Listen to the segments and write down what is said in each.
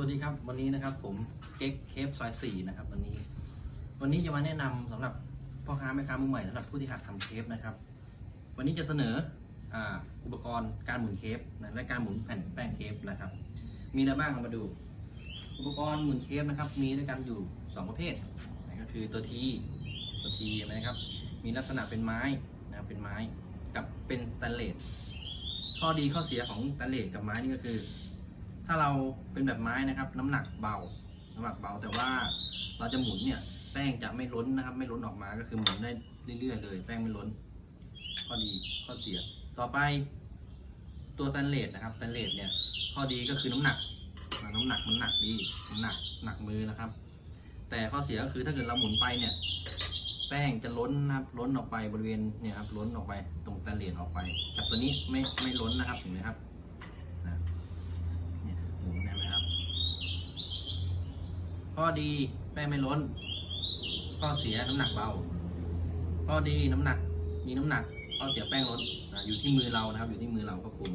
วัสดีครับวันนี้นะครับผมเก๊กเคฟซอยสี่นะครับวันนี้ วันนี้จะมาแนะนำสำหรับพ่อค้าแม่ค้ามือใหม่สำหรับผู้ที่หัดทำเคฟนะครับ วันนี้จะเสนออ,อุปกรณ์การหมุนเคฟนะและการหมุนแผ่นแป้งเคฟนะครับ มีอะไรบ้างเรามาดู อุปกรณ์หมุนเคฟนะครับ มีด้วยกันอยู่สองประเภทนะก็คือตัวทีตัวทีนะครับ มีลักษณะเป็นไม้นะเป็นไม้กับเป็นสแตนเลสข้อดีข้อเสียของสแตนเลสกับไม้นี่ก็คือ ถ้าเราเป็นแบบไม้นะครับ น้ำหนักเบา น้ำหนักเบาแต่ว่าเราจะหมุนเนี่ยแป้งจะไม่ล้นนะครับ ไม่ล้นออกมาก็คือหมุนได้เรื่อยๆเลย แป้งไม่ล้นข้อดีข้อเสียต่อไปตัวสแตนเลสนะครับสแตนเลสเนี่ยข้อดีก็คือน้ำหนักอ่าน้ำหนักมันหนักดีมันหนักหนักมือนะครับ แต่ข้อเสียก็คือถ้าเกิดเราหมุนไปเนี่ย แป้งจะล้นนะครับล้นออกไปบริเวณเนี่ยครับล้นออกไปตรงสแตนเลสออกไปกับตัวนี้ไม่ไม่ล้นนะครับเห็นไหมครับนะเนี่ยหมุนได้ไหมครับ ข้อดีแป้งไม่ล้น ข้อเสียน้ำหนักเบา ข้อดีน้ำหนักมีน้ำหนักข้อเสียแป้งล้นอ่าอยู่ที่มือเรานะครับ อยู่ที่มือเราก็คุม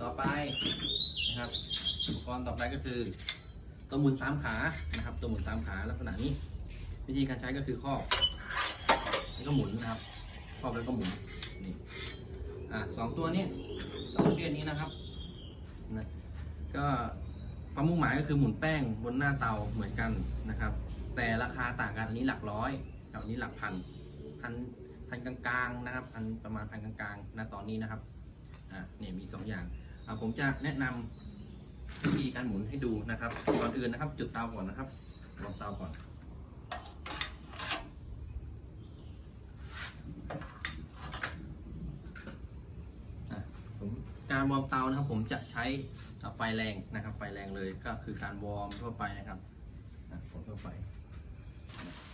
ต่อไปนะครับอุปกรณ์ต่อไปก็คือ ตัวหมุนสามขานะครับ ตัวหมุนสามขาลักษณะนี้ วิธีการใช้ก็คือครอแล้วก็หมุนนะครับครอแล้วก็หมุนนี่อะสองตัวนี้สองประเภทนี้นะครับนะก็ ความมุ่งหมายก็คือหมุนแป้งบนหน้าเตาเหมือนกันนะครับ แต่ราคาต่างกันอันนี้หลักร้อยกับอันนี้หลักพันพันพันกลางๆนะครับพันประมาณพันกลางๆณตอนนี้นะครับอะเนี่ยมีสองอย่างอะผมจะแนะนำวิธีการหมุนให้ดูนะครับก่อนอื่นนะครับ จุดเตาก่อนนะครับวางเตาก่อนการวอร์มเตานะครับผมจะใช้ ไฟแรงนะครับ ไฟแรงเลยก็คือการวอร์มทั่วไปนะครับผมทั่วไป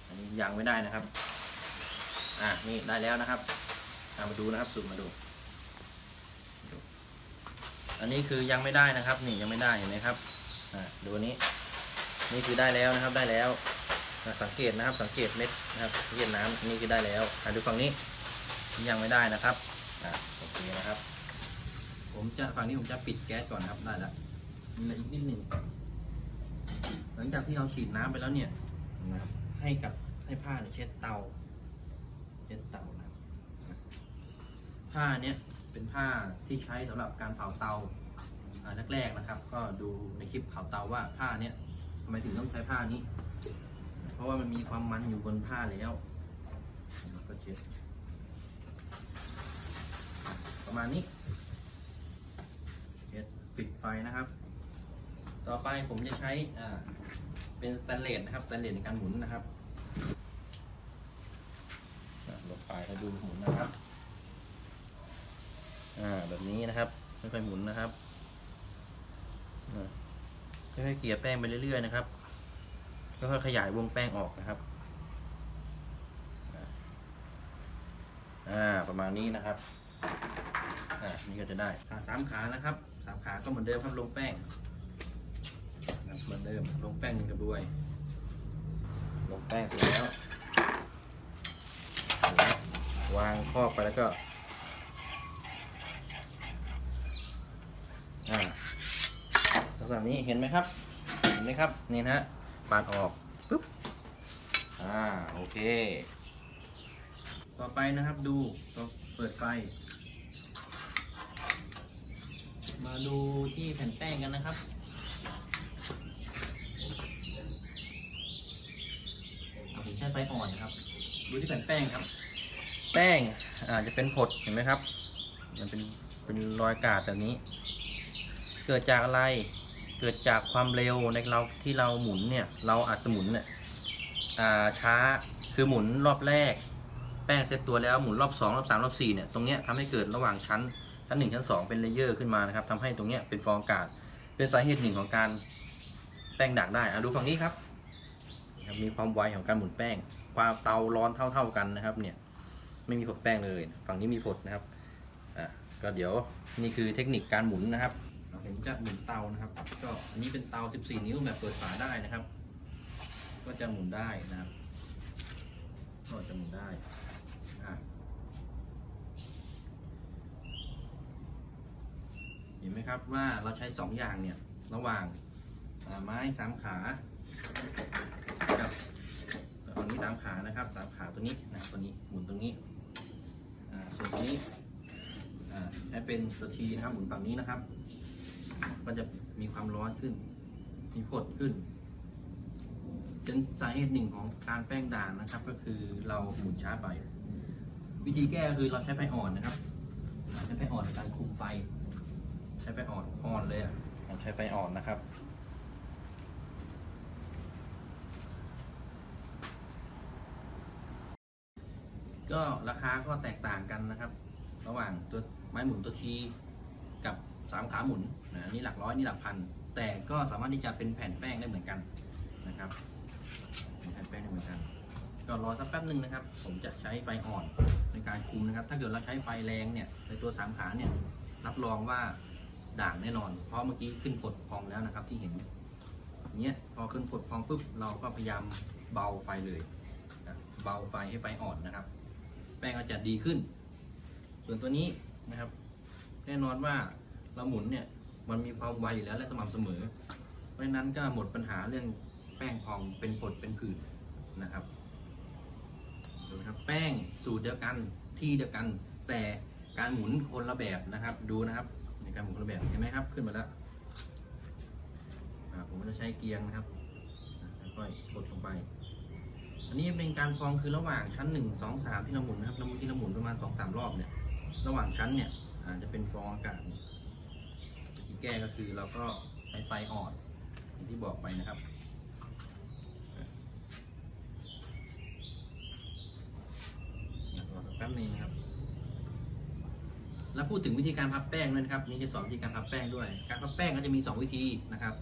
อันนี้ยังไม่ได้นะครับ อะนี่ได้แล้วนะครับเอะมาดูนะครับสูมมาดู อันนี้คือยังไม่ได้นะครับ นี่ยังไม่ได้เห็นไหมครับอะดูนี้ นี่คือได้แล้วนะครับได้แล้วสังเกตนะครับสังเกตเม็ดนะครับเย็นน้ำนี่คือได้แล้วอะดูฝั่งนี้ยังไม่ได้นะครับอะโอเคนะครับ ผมจะฝั่งนี้ผมจะปิดแก๊สก่อนนะครับได้แล้วมีอะไรอีกนิดหนึ่งหลังจากที่เราฉีดน้ำไปแล้วเนี่ยนะครับให้กับให้ผ้าเนี่ยเช็ดเตา เช็ดเตานะผ้าเนี้ยเป็นผ้าที่ใช้สำหรับการเผาเตาแรกๆนะครับ ก็ดูในคลิปเผาเตาว่าผ้าเนี้ยทำไมถึงต้องใช้ผ้านี้ เพราะว่ามันมีความมันอยู่บนผ้าแล้วก็เช็ดประมาณนี้ ไฟนะครับ ต่อไปผมจะใช้อ่าเป็นสแตนเลสนะครับสแตนเลสในการหมุนนะครับลงไปแล้วดูหมุนนะครับ อ่าแบบนี้นะครับค่อยๆหมุนนะครับอ่าค่อยๆเกลี่ยแป้งไปเรื่อยๆนะครับค่อยๆขยายวงแป้งออกนะครับ อ่าประมาณนี้นะครับ อ่านี่ก็จะได้อ่าสามขานะครับ ขาก็เหมือนเดิมครับลงแป้งนะครับเหมือนเดิมลงแป้งหนึ่งกระบวยลงแป้งเสร็จแล้ว วางครอบไปแล้วก็อ่าลักษณะนี้เห็นไหมครับ เห็นไหมครับ นี่นะฮะปาดออกปุ๊บ อ่า โอเค ต่อไปนะครับดูต่อเปิดไฟ มาดูที่แผ่นแป้งกันนะครับ ผมใช้ไฟอ่อนนะครับ ดูที่แผ่นแป้งครับ แป้งอาจจะเป็นผดเห็นไหมครับ มันเป็นเป็นรอยกาดแบบนี้ เกิดจากอะไร เกิดจากความเร็วในเราที่เราหมุนเนี่ย เราอาจจะหมุนเนี่ยอ่าช้า คือหมุนรอบแรก แป้งเซตตัวแล้วหมุนรอบสองรอบสามรอบสี่เนี่ย ตรงเนี้ยทำให้เกิดระหว่างชั้น ชั้นหนึ่งชั้นสองเป็นเลเยอร์ขึ้นมานะครับทำให้ตรงเนี้ยเป็นฟองอากาศ เป็นสาเหตุหนึ่งของการแป้งดักได้อะดูฝั่งนี้ครับนะครับ มีความไวของการหมุนแป้ง ความเตาร้อนเท่า ๆกันนะครับ เนี่ย ไม่มีผดแป้งเลย ฝั่งนี้มีผดนะครับ อะ ก็เดี๋ยวนี่คือเทคนิคการหมุนนะครับ ผมจะหมุนเตานะครับ ก็อันนี้เป็นเตา 14 นิ้วแบบเปิดฝาได้นะครับ ก็จะหมุนได้นะครับก็จะหมุนได้อะ เห็นไหมครับว่าเราใช้สองอย่างเนี่ยระหว่างไม้สามขากับฝั่งนี้สามขานะครับสามขาตัวนี้นะตัวนี้หมุนตรงนี้อ่าส่วนตัวนี้อ่าใช้เป็นตัวทีนะครับหมุนฝั่งนี้นะครับ ก็จะมีความร้อนขึ้น มีผดขึ้นเป็นสาเหตุหนึ่งของการแป้งด่างนะครับ ก็คือเราหมุนช้าไป วิธีแก้ก็คือเราใช้ไฟอ่อนนะครับใช้ไฟอ่อนในการคุมไฟ ช้ไฟอ่อนอ่อนเลยอะผมใช้ไฟอ่อนนะครับ ก็ราคาก็แตกต่างกันนะครับ ระหว่างตัวไม้หมุนตัวทีกับสามขาหมุนนะอันนี่หลักร้อยนี่หลักพัน แต่ก็สามารถที่จะเป็นแผ่นแป้งได้เหมือนกันนะครับเป็นแผ่นแป้งได้เหมือนกันก็รอสักแป๊บหนึ่งนะครับ ผมจะใช้ไฟอ่อนในการคุมนะครับ ถ้าเกิดเราใช้ไฟแรงเนี่ยในตัวสามขาเนี่ยรับรองว่า ด่างแน่นอน เพราะเมื่อกี้ขึ้นกดพองแล้วนะครับที่เห็นเนี้ยพอขึ้นกดพองปุ๊บเราก็พยายามเบาไฟเลยเบาไฟให้ไฟอ่อนนะครับ แป้งก็จะดีขึ้น ส่วนตัวนี้นะครับ แน่นอนว่าเราหมุนเนี่ยมันมีความไวอยู่แล้วและสม่ำเสมอ เพราะฉะนั้นก็หมดปัญหาเรื่องแป้งพองเป็นผดเป็นผื่นนะครับดูนะครับแป้งสูตรเดียวกันที่เดียวกัน แต่การหมุนคนละแบบนะครับดูนะครับ การหมุนคนละแบบเห็นไหมครับ ขึ้นมาแล้วผมจะใช้เกียงนะครับค่อยกดลงไป อันนี้เป็นการฟองคือระหว่างชั้นหนึ่งสองสามที่เราหมุนนะครับเราหมุนที่เราหมุนประมาณสองสามรอบเนี่ย ระหว่างชั้นเนี่ยอาจจะเป็นฟองอากาศที่แก้ก็คือเราก็ใช้ไฟอ่อนที่บอกไปนะครับรอสักแป๊บนึงนะครับ แล้วพูดถึงวิธีการพับแป้งด้วยนะครับนี่จะสอนวิธีการพับแป้งด้วย การพับแป้งก็จะมี 2 วิธีนะครับ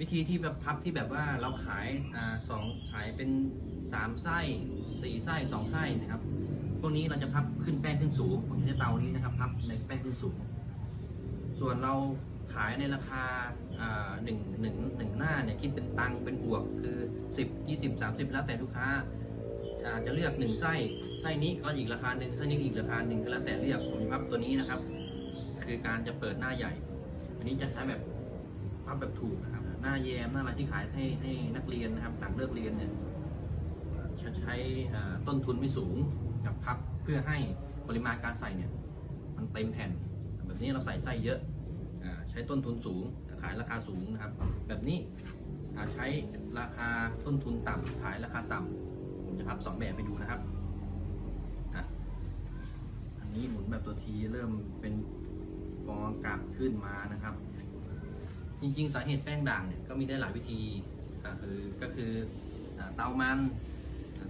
วิธีที่แบบพับที่แบบว่าเราขายอสองขายเป็น 3 ไส้สี่ไส้สองไส้นะครับพวกนี้เราจะพับขึ้นแป้งขึ้นสูงผมใช้เตานี้นะครับพับในแป้งขึ้นสูง ส่วนเราขายในราคาหนึ่งหนึ่งหนึ่งหน้าเนี่ยคิดเป็นตังเป็นบวกคือ 10 20 30 แล้วแต่ลูกค้า อาจจะเลือกหนึ่งไส้ไส้นี้ก็อีกราคาหนึ่งไส้นี้อีกราคาหนึ่งก็แล้วแต่เลือกผมพับตัวนี้นะครับ คือการจะเปิดหน้าใหญ่ อันนี้จะใช้แบบพับแบบถูกนะครับ หน้าแยมหน้าอะไรที่ขายให้ให้นักเรียนนะครับหลังเลิกเรียนเนี่ยจะใช้ต้นทุนไม่สูงกับพับเพื่อให้ปริมาณการใส่เนี่ย มันเต็มแผ่น แบบนี้เราใส่ไส้เยอะใช้ต้นทุนสูงขายราคาสูงนะครับ แบบนี้ใช้ราคาต้นทุนต่ำขายราคาต่ำ ผมจะพับสองแบบไปดูนะครับอันนี้หมุนแบบตัวทีเริ่มเป็นฟองอากาศขึ้นมานะครับ จริงๆ สาเหตุแป้งด่างเนี่ยก็มีได้หลายวิธีอ่าคือก็คือเตามัน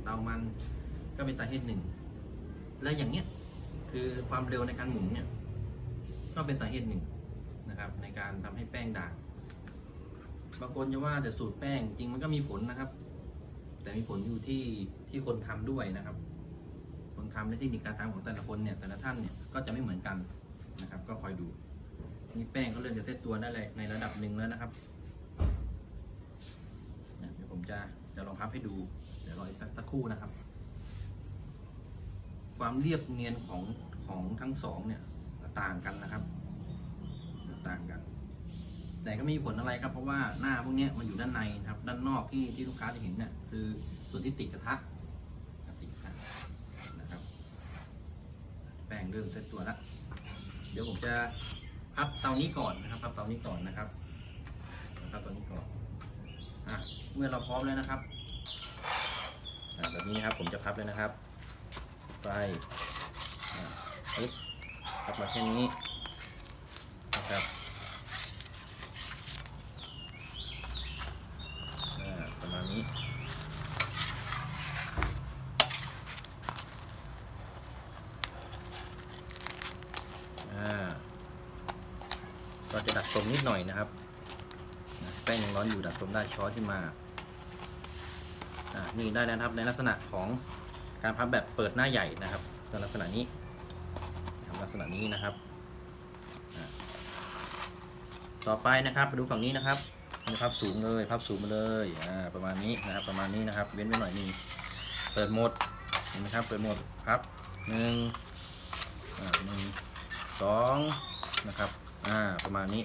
เตามันก็เป็นสาเหตุหนึ่ง และอย่างเนี้ยคือความเร็วในการหมุนเนี่ยก็เป็นสาเหตุหนึ่งนะครับในการทำให้แป้งด่างบางคนจะว่าแต่สูตรแป้งจริงมันก็มีผลนะครับ แต่มีผลอยู่ที่ที่คนทำด้วยนะครับ คนทำและเทคนิคการทำของแต่ละคนเนี่ยแต่ละท่านเนี่ยก็จะไม่เหมือนกันนะครับ ก็คอยดูนี่แป้งก็เริ่มจะเซตตัวได้เลยในระดับหนึ่งแล้วนะครับเดี๋ยวผมจะจะลองพับให้ดู เดี๋ยวรออีกสักครู่นะครับ ความเรียบเนียนของของทั้งสองเนี่ยต่างกันนะครับ ต่างกัน แต่ก็ไม่มีผลอะไรครับ เพราะว่าหน้าพวกนี้มันอยู่ด้านในครับ ด้านนอกที่ที่ลูกค้าจะเห็นเนี่ยคือส่วนที่ติดกระทะติดกระทะนะครับ แป้งเริ่มเซตตัวแล้ว เดี๋ยวผมจะพับเตานี้ก่อนนะครับ พับเตานี้ก่อนนะครับพับเตานี้ก่อนอะเมื่อเราพร้อมแล้วนะครับแบบนี้นะครับผมจะพับเลยนะครับ ไปปึ๊บพับมาแค่นี้นะครับอ่าประมาณนี้ อ่า ก็จะดัดตรงนิดหน่อยนะครับแป้งยังร้อนอยู่ดัดตรงได้ช้อนขึ้นมาอ่านี่ได้แล้วนะครับในลักษณะของการพับแบบเปิดหน้าใหญ่นะครับในลักษณะนี้ทำลักษณะนี้นะครับ ต่อไปนะครับมาดูฝั่งนี้นะครับนี่พับสูงเลยพับสูงมาเลยอ่าประมาณนี้นะครับ ประมาณนี้นะครับ เว้นไว้หน่อยนึงเปิดหมดเห็นไหมครับ เปิดหมดพับหนึ่งอ่าหนึ่งสองนะครับ อ่าประมาณนี้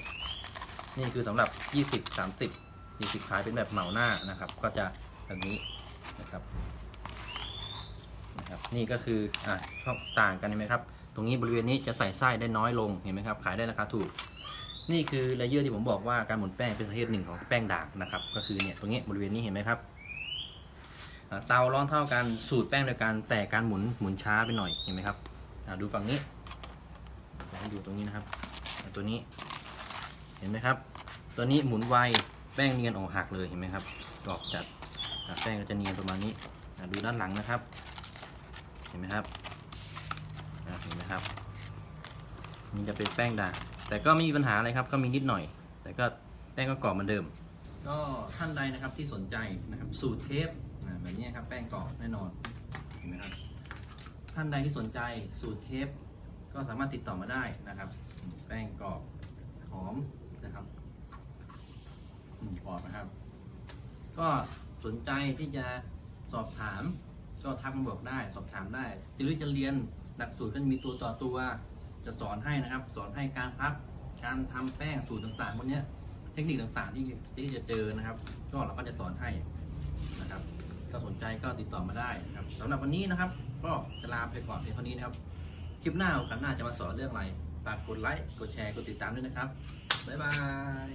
นี่คือสำหรับ 20 30 40ขายเป็นแบบเหมาหน้านะครับ ก็จะแบบนี้นะครับนะครับ นี่ก็คืออะชอบต่างกันเห็นไหมครับ ตรงนี้บริเวณนี้จะใส่ไส้ได้น้อยลงเห็นไหมครับ ขายได้ราคาถูก นี่คือเลเยอร์ที่ผมบอกว่าการหมุนแป้งเป็นสาเหตุหนึ่งของแป้งด่างนะครับ ก็คือเนี่ยตรงนี้บริเวณนี้เห็นไหมครับเตาร้อนเท่ากันสูตรแป้งเดียวกันแต่การหมุนหมุนช้าไปหน่อยเห็นไหมครับดูฝั่งนี้อยากให้ดูตรงนี้นะครับ ตัวนี้ เห็นไหมครับ ตัวนี้หมุนไวแป้งเนียนออกหักเลยเห็นไหมครับกรอบจัดแป้งก็จะเนียนประมาณนี้ดูด้านหลังนะครับ เห็นไหมครับเห็นไหมครับนี่จะเป็นแป้งด่างแต่ก็ไม่มีปัญหาอะไรครับ ก็มีนิดหน่อย แต่ก็แป้งก็กรอบเหมือนเดิม ก็ท่านใดนะครับที่สนใจนะครับ สูตรเทปแบบนี้ครับแป้งกรอบแน่นอนเห็นไหมครับท่านใดที่สนใจสูตรเทปก็สามารถติดต่อมาได้นะครับ ป้งกรอบหอมนะครับอืมกรอบนะครับ ก็สนใจที่จะสอบถาม ก็ทักมาบอกได้ สอบถามได้หรือจะเรียนหลักสูตรก็มีตัวต่อตัว จะสอนให้นะครับ สอนให้การพับการทำแป้งสูตรต่างๆพวกนี้เทคนิคต่างๆที่ที่จะเจอนะครับ ก็เราก็จะสอนให้นะครับ ก็สนใจก็ติดต่อมาได้นะครับสำหรับวันนี้นะครับ ก็จะลาไปก่อนเพียงเท่านี้นะครับ คลิปหน้าโอกาสหน้าจะมาสอนเรื่องอะไร ฝากกดไลค์ กดแชร์ กดติดตามด้วยนะครับ บ๊ายบาย